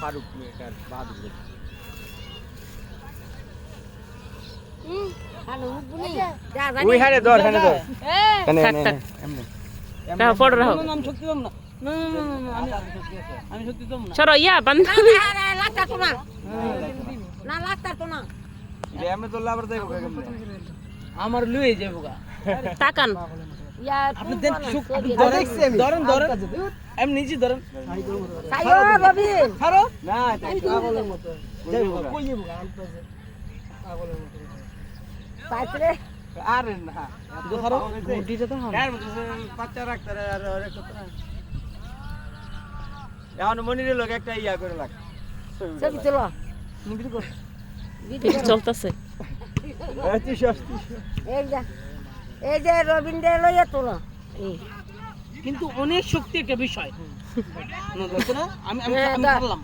ফারুক দম না। সরো ইয়া বান্ধব না লাগতার তো আমার লুয়ে যাব গা। তাকান। ইয়া আপনি দেন শক্তি ধরেন ধরেন ধরেন। এমনি নিচে ধরেন। সাইও রবিন ছাড়ো না পাগলের মতো। যাইবো কই যাইবো পাইছে আরে না ছাড়ো মুডিটা তো হাম বাচ্চা রাখতে আর আর একটা এখন মনিরের লোক একটা ইয়া করে লাগ চলতেছে। এই যে এই যে রবীন্দ্র লইয়া তোলো। কিন্তু অনেক শক্তি একটা বিষয়। আমি আমি। পারলাম